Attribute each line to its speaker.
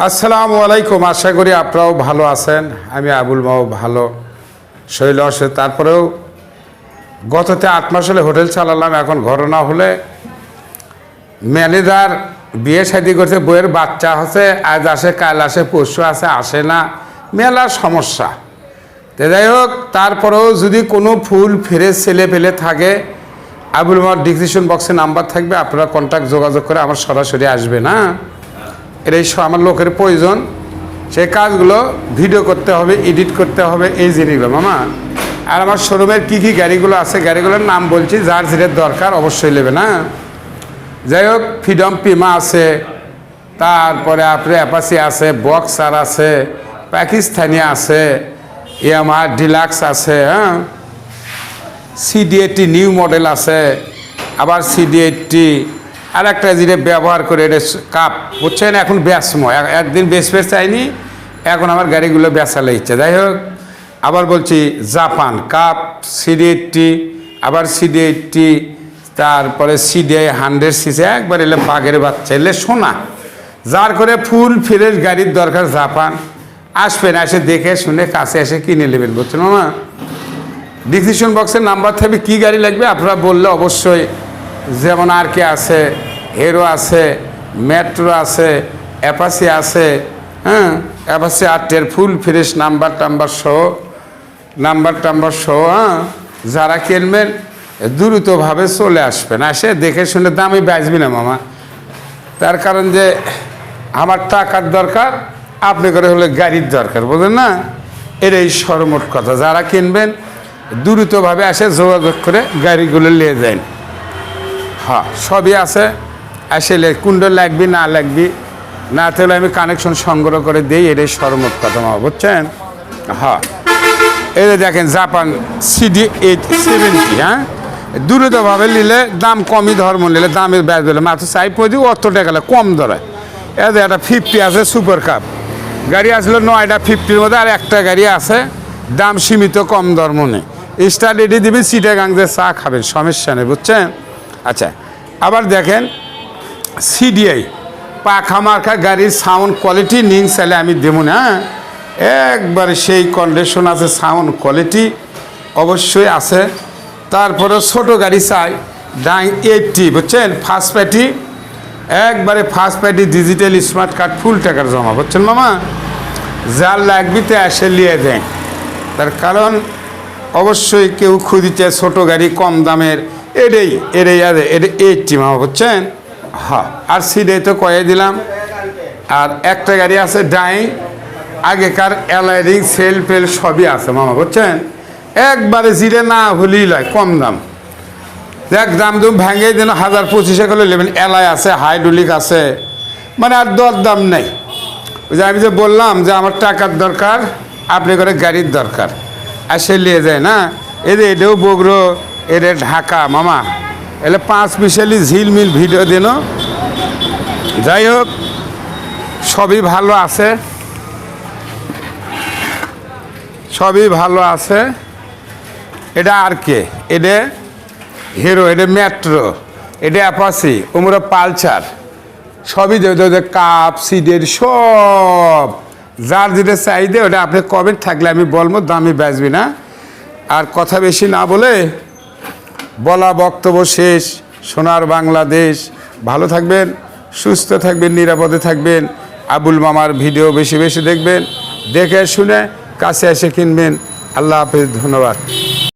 Speaker 1: আসসালামু আলাইকুম। আশা করি আপনারাও ভালো আছেন। আমি আবুল মাও ভালো শৈল আছে তারপরেও গততে আট মাস হলে হোটেল চালালাম। এখন ঘটনা হলে ম্যানেজার বিয়ে শাদি করছে বইয়ের বাচ্চা হচ্ছে আজ আসে, কাল আসে, পরশু আসে আসে না। মেলা সমস্যা। তো যাই হোক, তারপরেও যদি কোনো ফুল ফিরে ছেলে পেলে থাকে, আবুল মার ডিসক্রিপশন বক্সে নাম্বার থাকবে। আপনারা কন্ট্যাক্ট যোগাযোগ করে আমার সরাসরি আসবে না এটাই আমার লোকের প্রয়োজন। সেই কাজগুলো ভিডিও করতে হবে, এডিট করতে হবে, এই জিনিসগুলো মামা। আর আমার শোরুমের কী কী গাড়িগুলো আছে, গাড়িগুলোর নাম বলছি, যার যেটার দরকার অবশ্যই নেবে, না? যাই হোক, ফ্রিডম পিমা আছে, তারপরে আপনার অ্যাপাসি আছে, বক্সার আছে, পাকিস্তানি আছে ইয়ামার ডিলাক্স আছে হ্যাঁ? সিডি এইটটি নিউ মডেল আছে, আবার সিডি এইটটি আর একটা জিনিস ব্যবহার করে এটা কাপ, বুঝছেন? এখন ব্যাসমো। এক- একদিন বেশ চাইনি, এখন আমার গাড়িগুলো বেচালে ইচ্ছে। যাই হোক, আবার বলছি জাপান কাপ সিডি এইটটি আবার সিডি এইটটি তারপরে সিডিআই হান্ড্রেড সিসি একবার এলে বাঘের বাচ্চা, এলে সোনা। যার করে ফুল ফ্রেশ গাড়ির দরকার জাপান। আসবেন, এসে দেখে শুনে কাছে এসে কিনে নেবেন, বুঝছেন মামা? ডিসিশন বক্সের নাম্বার থাকবে কী গাড়ি লাগবে আপনারা বললে অবশ্যই যেমন আর কে আছে হেরো আছে মেট্রো আছে অ্যাপাসি আছে হ্যাঁ? অ্যাপাসি আটের ফুল ফ্রেশ নাম্বার টাম্বার সহ নাম্বার টাম্বার সহ হ্যাঁ? যারা কিনবেন, দ্রুতভাবে চলে আসবেন। আসে, দেখে শুনে দামি বাঁচবি না, মামা। তার কারণ যে, আমার টাকার দরকার, আপনি করে হলে গাড়ির দরকার বোঝেন না? এটাই সরমোট কথা। যারা কিনবেন, দ্রুতভাবে আসে, যোগাযোগ করে গাড়িগুলো নিয়ে যান। হ্যাঁ সবই আছে। আসলে কুণ্ড লাগবি, না লাগবি, না তাহলে আমি কানেকশন সংগ্রহ করে দিই, এটাই সরমোট কথা মা, বুঝছেন? হ্যাঁ। এই দেখেন জাপান সিডি এইট সেভেন্টি হ্যাঁ? দ্রুতভাবে নিলে দাম কমই, ধর্ম নিলে দামের ব্যাজ দিলে মাত্র চাই পঁয়ত্রিশ অত টাকা কম ধরে। যে একটা ফিফটি আছে সুপার কাপ গাড়ি আসলে নয়টা ফিফটির মধ্যে, আর একটা গাড়ি আছে, দাম সীমিত, কম ধর্ম নেই। স্টার রেডি দিবেন সিটে গাংজে চা খাবেন, সমস্যা নেই, বুঝছেন? আচ্ছা আবার দেখেন সিডিআই পাখা মার্কা গাড়ির সাউন্ড কোয়ালিটি নিন চাইলে আমি দেবো না হ্যাঁ? একবারে সেই কন্ডিশন আছে সাউন্ড কোয়ালিটি অবশ্যই আছে। তারপরে ছোট গাড়ি চাই ডাইং এইটটি বুঝছেন? ফার্স্ট প্যাটি একবারে first party digital smart card full টাকার জমা, বুঝছেন মামা? যার লাগবে তো এসে নিয়ে দেন। তার কারণ, অবশ্যই কেউ খুঁজিতে ছোট গাড়ি কম দামের এটাই এটাই আছে এটা এইটটি মামা বুঝছেন? হ্যাঁ আর সিডে তো কয়ে দিলাম। আর একটা গাড়ি আছে ডাই, আগেকার অ্যালাইডিং, সেল ফেল সবই আছে মামা, বুঝছেন? একবারে জিরে না হলেই লয়, কম দাম। দেখ, দাম দুম ভেঙে দিন হাজার পঁচিশে করে নেবেন। এলাই আছে, হাইড্রোলিক আছে মানে আর দর দাম নেই। যে আমি যে বললাম যে আমার টাকার দরকার, আপনি করে গাড়ির দরকার। আর সে নিয়ে যায় না। এদের এটাও বগরো এর ঢাকা, মামা। এলে পাঁচ মিশালি ঝিলমিল ভিডিও দিন। যাই হোক, সবই ভালো আছে। সবই ভালো আছে। এটা আর কে? এটা হিরো, এটা মেট্রো, এটা অ্যাপাসি ওমরা পালচার সবই দেবে কাপ, সিডের সব। যার যেটা চাহিদা, ওটা আপনি কবে থাকলে আমি বলব, দামি বেচবি না। আর কথা বেশি না বলে বলা বক্তব্য শেষ। সোনার বাংলাদেশ। ভালো থাকবেন, সুস্থ থাকবেন, নিরাপদে থাকবেন। আবুল মামার ভিডিও বেশি বেশি দেখবেন। দেখে শুনে কাছে এসে কিনবেন। আল্লাহ হাফিজ, ধন্যবাদ।